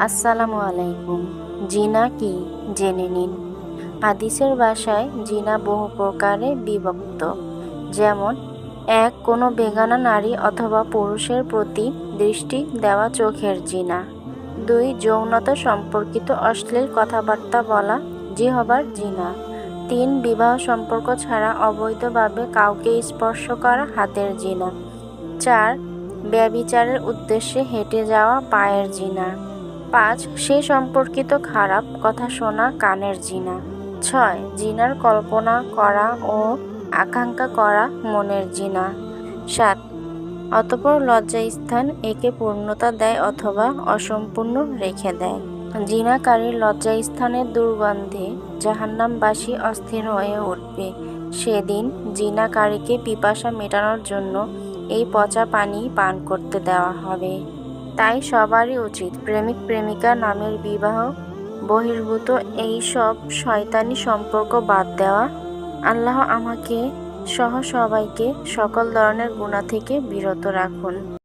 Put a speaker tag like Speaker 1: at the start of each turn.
Speaker 1: আসসালামু আলাইকুম। জিনা কি? জেনে নিন। হাদিসের ভাষায় জিনা বহু প্রকারে বিভক্ত। যেমন, এক, কোনো বেগানা নারী অথবা পুরুষের প্রতি দৃষ্টি দেওয়া চোখের জিনা। দুই, যৌনতা সম্পর্কিত অশ্লীল কথাবার্তা বলা জিহবার জিনা। তিন, বিবাহ সম্পর্ক ছাড়া অবৈধভাবে কাউকে স্পর্শ করা হাতের জিনা। চার, ব্যবিচারের উদ্দেশ্যে হেঁটে যাওয়া পায়ের জিনা। পাঁচ, সে সম্পর্কিত খারাপ কথা শোনা কানের জিনা। ছয়, জিনার কল্পনা করা ও আকাঙ্ক্ষা করা মনের জিনা। সাত, অতপর লজ্জাস্থান একে পূর্ণতা দেয় অথবা অসম্পূর্ণ রেখে দেয়। জিনাকারীর লজ্জাস্থানের দুর্গন্ধে জাহান্নামবাসী অস্থির হয়ে উঠবে। সেদিন জিনাকারীকে পিপাসা মেটানোর জন্য এই পচা পানি পান করতে দেওয়া হবে। তাই সবারই উচিত প্রেমিক প্রেমিকা নামের বিবাহ, বহির্ভূত এই সব শয়তানি সম্পর্ক বাদ দেওয়া। আল্লাহ আমাকে সহ সবাইকে সকল ধরনের গুণা থেকে বিরত রাখুন।